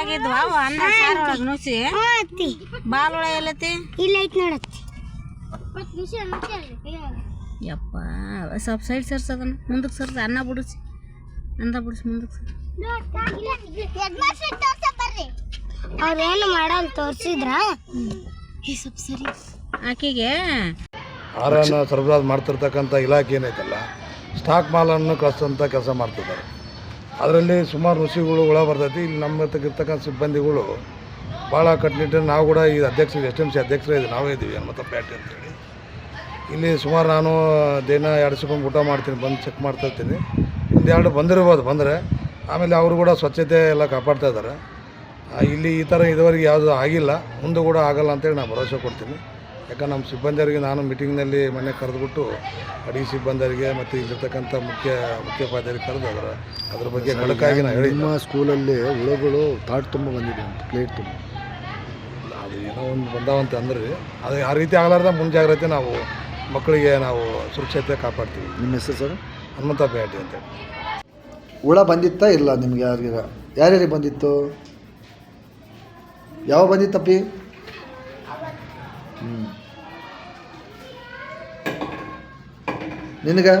ಮಾಡಾಗಿದ್ವ ಅವ ಅನ್ನ ಸಾರು ಒಳಗ್ ನುಸಿ. ಬಾಲ್ ಒಳ ಎಲ್ಲತಿ? ಇಲ್ಲ ಐತ್ ನೋಡತ್ತಿ. ಯಪ್ಪ ಸ್ವಲ್ಪ ಸೈಡ್ ಸರ್ಸ್ ಅದನ್ನ ಮುಂದಕ್ಕೆ ಸರ್ಸ ಅನ್ನ ಬಿಡಿಸಿ. ಅಂದ ಬಿಡಿಸಿ ಮುಂದಕ್ಕೆ ಸರ್. ಅವ್ರೇನು ಮಾಡಲ್ಲ ತೋರ್ಸಿದ್ರ? ಈ ಸ್ವಲ್ಪ ಸರಿ. ಆಕೆಗೆ ಆಹಾರನ ಸರಬರಾಜು ಮಾಡ್ತಿರ್ತಕ್ಕಂಥ ಇಲಾಖೆ ಏನೈತಲ್ಲ ಸ್ಟಾಕ್ ಮಾಲನ್ನು ಕಳಿಸೋಂಥ ಕೆಲಸ ಮಾಡ್ತಿದ್ದಾರೆ. ಅದರಲ್ಲಿ ಸುಮಾರು ಋಷಿಗಳು ಒಳ ಬರ್ತೈತಿ. ಇಲ್ಲಿ ನಮ್ಮ ಇರ್ತಕ್ಕಂಥ ಸಿಬ್ಬಂದಿಗಳು ಭಾಳ ಕಟ್ಟುನಿಟ್ಟಿನ ನಾವು ಕೂಡ ಈ ಅಧ್ಯಕ್ಷ ಎಸ್ ಎಂ ಸಿ ಅಧ್ಯಕ್ಷರೇ ಇದ್ದೀವಿ. ನಾವೇ ಇದ್ದೀವಿ ಹನುಮಂತ ಪ್ಯಾಟಿ ಅಂತೇಳಿ ಇಲ್ಲಿ ಸುಮಾರು ನಾನು ದಿನ ಎರಡು ಸಿಕ್ಕೊಂಡು ಊಟ ಮಾಡ್ತೀನಿ, ಬಂದು ಚೆಕ್ ಮಾಡ್ತಾ ಇರ್ತೀನಿ. ಒಂದೆರಡು ಬಂದಿರ್ಬೋದು, ಬಂದರೆ. ಆಮೇಲೆ ಅವರು ಕೂಡ ಸ್ವಚ್ಛತೆ ಎಲ್ಲ ಕಾಪಾಡ್ತಾ ಇದ್ದಾರೆ. ಇಲ್ಲಿ ಈ ಥರ ಇದುವರೆಗೆ ಯಾವುದು ಆಗಿಲ್ಲ. ಮುಂದೆ ಕೂಡ ಆಗಲ್ಲ ಅಂತೇಳಿ ನಾನು ಭರವಸೆ ಕೊಡ್ತೀನಿ. ಯಾಕಂದ್ರೆ ನಮ್ಮ ಸಿಬ್ಬಂದಿಯವರಿಗೆ ನಾನು ಮೀಟಿಂಗ್ನಲ್ಲಿ ಮೊನ್ನೆ ಕರೆದುಬಿಟ್ಟು ಅಡಿಗೆ ಸಿಬ್ಬಂದಿಯವರಿಗೆ ಮತ್ತು ಇಲ್ಲಿರ್ತಕ್ಕಂಥ ಮುಖ್ಯ ಮುಖ್ಯೋಪಾಧ್ಯಾಯರಿಗೆ ಕರೆದು ಅದರ ಅದ್ರ ಬಗ್ಗೆ ಖಡಕ್ಕಾಗಿ ನಾನು ಹೇಳಿ ನಿಮ್ಮ ಸ್ಕೂಲಲ್ಲಿ ಹುಳುಗಳು ತಾಟ್ ತುಂಬ ಬಂದಿದೆ ಅಂತ ಪ್ಲೇಟ್ ತುಂಬ. ಅದು ಏನೋ ಒಂದು ಬಂದಾವಂತ ಅಂದ್ರೆ ಅದು ಆ ರೀತಿ ಆಗಲಾರ್ದ ಮುಂಜಾಗ್ರತೆ ನಾವು ಮಕ್ಕಳಿಗೆ ನಾವು ಸುರಕ್ಷತೆ ಕಾಪಾಡ್ತೀವಿ. ನಿಮ್ಮ ಹೆಸರು ಸರ್? ಹನುಮಂತ ಬ್ಯಾಟಿ ಅಂತ ಹುಳ. ಬಂದಿತ್ತಾ ಇಲ್ಲ ನಿಮ್ಗೆ ಯಾರಿಗ ಯಾರ್ಯಾರಿಗೆ ಬಂದಿತ್ತು? ಯಾವ ಬಂದಿತ್ತಪ್ಪಿ? ಹ್ಞೂ ನಿನಗೆ